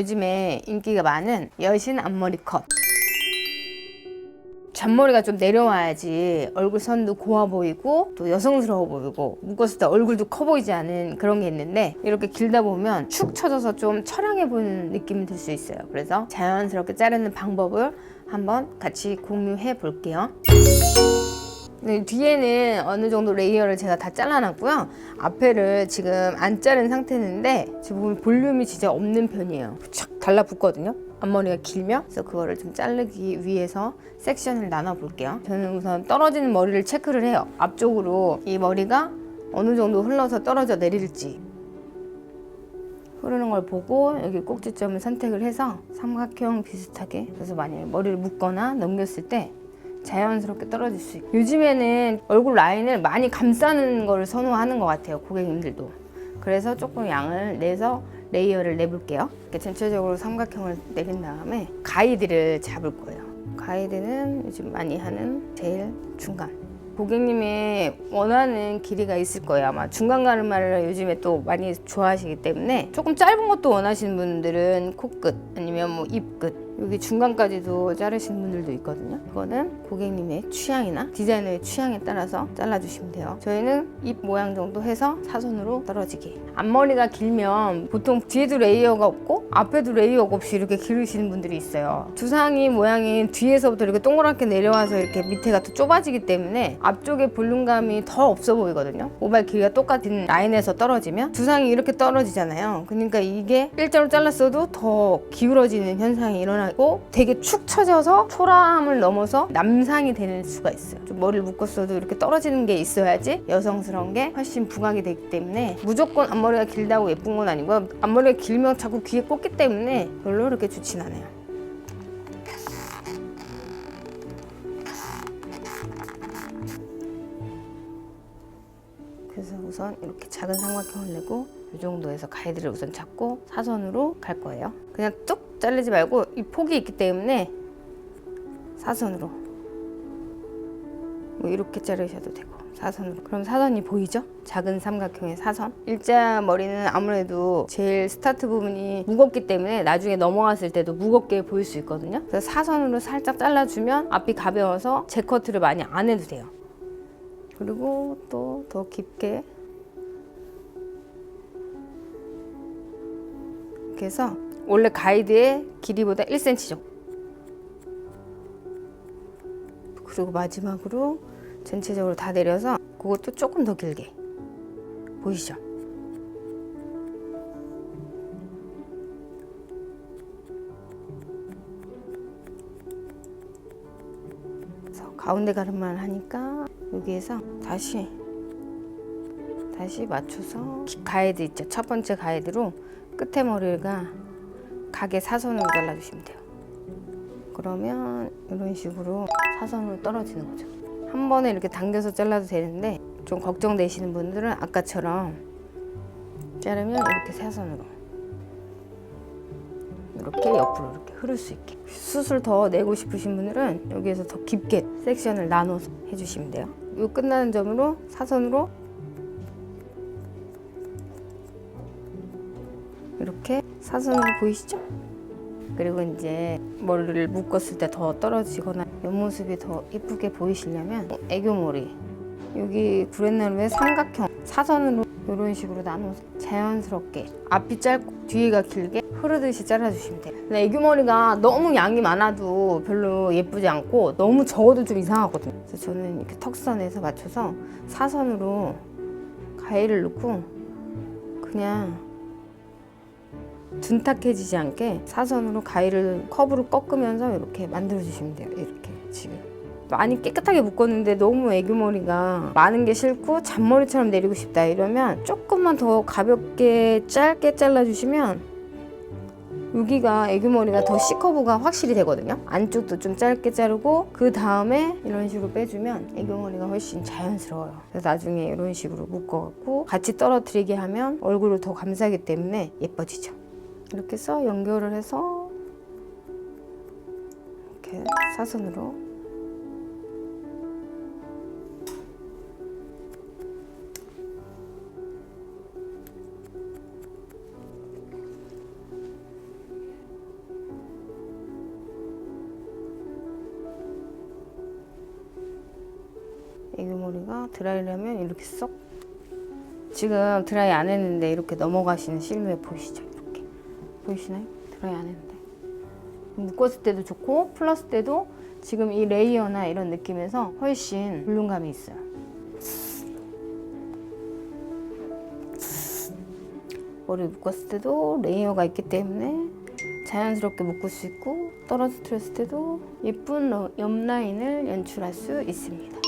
요즘에 인기가 많은 여신 앞머리 컷. 잔머리가 좀 내려와야지 얼굴 선도 고와 보이고 또 여성스러워 보이고 묶었을 때 얼굴도 커 보이지 않은 그런 게 있는데 이렇게 길다 보면 축 처져서 좀 처량해 보이는 느낌이 들 수 있어요. 그래서 자연스럽게 자르는 방법을 한번 같이 공유해 볼게요. 네, 뒤에는 어느 정도 레이어를 제가 다 잘라놨고요. 앞에를 지금 안 자른 상태인데 지금 볼륨이 진짜 없는 편이에요. 착 달라붙거든요. 앞머리가 길면 그래서 그거를 좀 자르기 위해서 섹션을 나눠 볼게요. 저는 우선 떨어지는 머리를 체크를 해요. 앞쪽으로 이 머리가 어느 정도 흘러서 떨어져 내릴지 흐르는 걸 보고 여기 꼭지점을 선택을 해서 삼각형 비슷하게 그래서 만약에 머리를 묶거나 넘겼을 때 자연스럽게 떨어질 수 있고. 요즘에는 얼굴 라인을 많이 감싸는 걸 선호하는 것 같아요 고객님들도. 그래서 조금 양을 내서 레이어를 내볼게요. 이렇게 전체적으로 삼각형을 내린 다음에 가이드를 잡을 거예요. 가이드는 요즘 많이 하는 제일 중간. 고객님의 원하는 길이가 있을 거예요. 아마. 중간 가르마를 요즘에 또 많이 좋아하시기 때문에 조금 짧은 것도 원하시는 분들은 코끝 아니면 뭐 입끝 여기 중간까지도 자르시는 분들도 있거든요. 이거는 고객님의 취향이나 디자이너의 취향에 따라서 잘라주시면 돼요. 저희는 입 모양 정도 해서 사선으로 떨어지게. 앞머리가 길면 보통 뒤에도 레이어가 없고 앞에도 레이어가 없이 이렇게 기르시는 분들이 있어요. 두상이 모양이 뒤에서부터 이렇게 동그랗게 내려와서 이렇게 밑에가 더 좁아지기 때문에 앞쪽에 볼륨감이 더 없어 보이거든요. 모발 길이가 똑같은 라인에서 떨어지면 두상이 이렇게 떨어지잖아요. 그러니까 이게 일자로 잘랐어도 더 기울어지는 현상이 일어나 고 되게 축 처져서 초라함을 넘어서 남상이 되는 수가 있어요. 좀 머리를 묶었어도 이렇게 떨어지는 게 있어야지 여성스러운 게 훨씬 부각이 되기 때문에 무조건 앞머리가 길다고 예쁜 건 아니고 앞머리가 길면 자꾸 귀에 꽂기 때문에 별로 그렇게 좋진 않아요. 그래서 우선 이렇게 작은 삼각형을 내고 이 정도에서 가이드를 우선 잡고 사선으로 갈 거예요. 그냥 뚝 자르지 말고 이 폭이 있기 때문에 사선으로. 뭐 이렇게 자르셔도 되고 사선으로. 그럼 사선이 보이죠? 작은 삼각형의 사선. 일자 머리는 아무래도 제일 스타트 부분이 무겁기 때문에 나중에 넘어갔을 때도 무겁게 보일 수 있거든요. 그래서 사선으로 살짝 잘라주면 앞이 가벼워서 재커트를 많이 안 해도 돼요. 그리고 또 더 깊게 이렇게 해서 원래 가이드의 길이보다 1cm 정도 그리고 마지막으로 전체적으로 다 내려서 그것도 조금 더 길게. 보이시죠? 그래서 가운데 가름만 하니까 여기에서 다시 다시 맞춰서 가이드 있죠. 첫 번째 가이드로 끝에 머리가 가게 사선으로 잘라주시면 돼요. 그러면 이런 식으로 사선으로 떨어지는 거죠. 한 번에 이렇게 당겨서 잘라도 되는데 좀 걱정되시는 분들은 아까처럼 자르면 이렇게 사선으로 이렇게 옆으로 이렇게 흐를 수 있게. 숱을 더 내고 싶으신 분들은 여기에서 더 깊게 섹션을 나눠서 해주시면 돼요. 이 끝나는 점으로 사선으로 이렇게 사선으로 보이시죠? 그리고 이제 머리를 묶었을 때 더 떨어지거나 옆모습이 더 예쁘게 보이시려면 애교머리. 여기 구렛나루의 삼각형 사선으로 이런 식으로 나눠서 자연스럽게 앞이 짧고 뒤가 길게 흐르듯이 잘라주시면 돼요. 근데 애교머리가 너무 양이 많아도 별로 예쁘지 않고 너무 적어도 좀 이상하거든요. 그래서 저는 이렇게 턱선에서 맞춰서 사선으로 가위를 넣고 그냥 둔탁해지지 않게 사선으로 가위를 커브를 꺾으면서 이렇게 만들어 주시면 돼요. 이렇게 지금 많이 깨끗하게 묶었는데 너무 애교머리가 많은 게 싫고 잔머리처럼 내리고 싶다 이러면 조금만 더 가볍게 짧게 잘라주시면 여기가 애교머리가 더 C커브가 확실히 되거든요. 안쪽도 좀 짧게 자르고 그 다음에 이런 식으로 빼주면 애교머리가 훨씬 자연스러워요. 그래서 나중에 이런 식으로 묶어갖고 같이 떨어뜨리게 하면 얼굴을 더 감싸기 때문에 예뻐지죠. 이렇게 해서 연결을 해서 이렇게 사선으로 애교머리가 드라이를 하면 이렇게 쏙 지금 드라이 안 했는데 이렇게 넘어가시는 실루엣 보이시죠? 보이시나요? 드라이 안 했는데 묶었을 때도 좋고 플러스 때도 지금 이 레이어나 이런 느낌에서 훨씬 볼륨감이 있어요. 머리 묶었을 때도 레이어가 있기 때문에 자연스럽게 묶을 수 있고 떨어뜨렸을 때도 예쁜 러- 옆 라인을 연출할 수 있습니다.